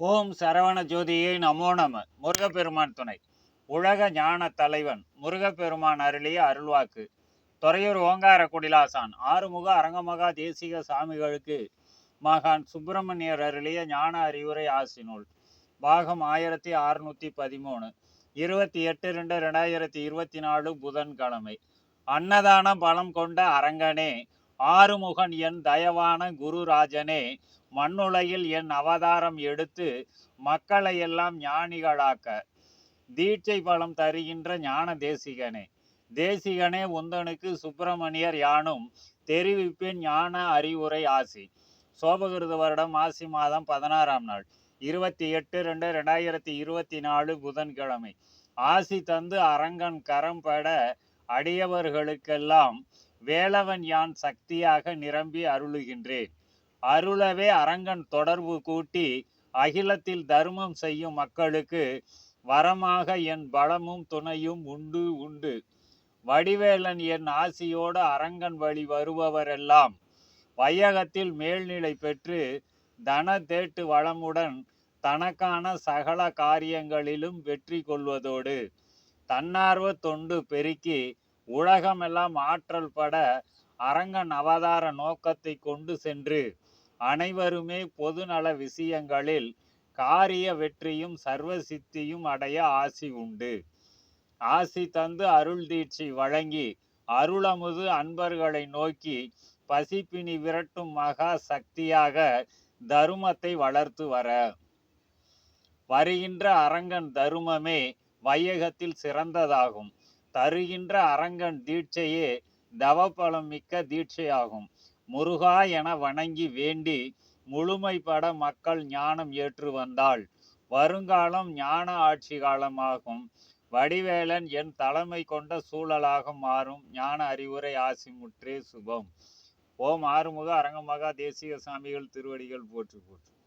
ஓம் சரவண ஜோதியை நமோ நம. முருகப்பெருமான் துணை. உலக ஞான தலைவன் முருகப்பெருமான் அருளிய அருள்வாக்கு. துறையூர் ஓங்கார குடிலாசான் ஆறுமுக அரங்கமகா தேசிக சாமிகளுக்கு மகான் சுப்பிரமணியர் அருளிய ஞான அறிவுரை ஆசினூல் பாகம் ஆயிரத்தி அறுநூத்தி பதிமூணு. இருபத்தி எட்டு ரெண்டு ரெண்டாயிரத்தி இருபத்தி நாலு புதன்கிழமை. அன்னதான பலம் கொண்ட அரங்கனே ஆறுமுகன் என் தயவான குருராஜனே மண்ணுலையில் என் அவதாரம் எடுத்து மக்களை எல்லாம் ஞானிகளாக்க தீட்சை பலம் தருகின்ற ஞான தேசிகனே. தேசிகனே உந்தனுக்கு சுப்பிரமணியர் யானும் தெரிவிப்பின் ஞான அறிவுரை ஆசி. சோபகிருத வருடம் ஆசி மாதம் பதினாறாம் நாள் இருபத்தி எட்டு ரெண்டு ரெண்டாயிரத்தி இருபத்தி நாலு புதன்கிழமை. ஆசி தந்து அரங்கன் கரம் பட அடியவர்களுக்கெல்லாம் வேலவன் யான் சக்தியாக நிரம்பி அருளுகின்றேன் அருளவே அரங்கன் தொடர்பு கூட்டி அகிலத்தில் தர்மம் செய்யும் மக்களுக்கு வரமாக என் பலமும் துணையும் உண்டு உண்டு. வடிவேலன் என் ஆசியோடு அரங்கன் வழி வருபவரெல்லாம் வையகத்தில் மேல்நிலை பெற்று தன தேட்டு வளமுடன் தனக்கான சகல காரியங்களிலும் வெற்றி கொள்வதோடு தன்னார்வ தொண்டு பெருக்கி உலகமெல்லாம் ஆற்றல் பட அரங்கன் அவதார நோக்கத்தை கொண்டு சென்று அனைவருமே பொதுநல விஷயங்களில் காரிய வெற்றியும் சர்வ சித்தியும் அடைய ஆசி உண்டு. ஆசி தந்து அருள் தீட்சி வழங்கி அருளமுது அன்பர்களை நோக்கி பசிப்பினி விரட்டும் மகா சக்தியாக தருமத்தை வளர்த்து வர. வருகின்ற அரங்கன் தருமமே வையகத்தில் சிறந்ததாகும். தருகின்ற அரங்கன் தீட்சையே தவபலம் மிக்க தீட்சையாகும். முருகா என வணங்கி வேண்டி முழுமைப்பட மக்கள் ஞானம் ஏற்று வந்தால் வருங்காலம் ஞான ஆட்சி காலமாகும். வடிவேலன் என் தலைமை கொண்ட சூழலாக மாறும். ஞான அறிவுரை ஆசி முற்றே சுபம். ஓம் ஆறுமுக அரங்கமகா தேசிக சாமிகள் திருவடிகள் போற்று போற்று.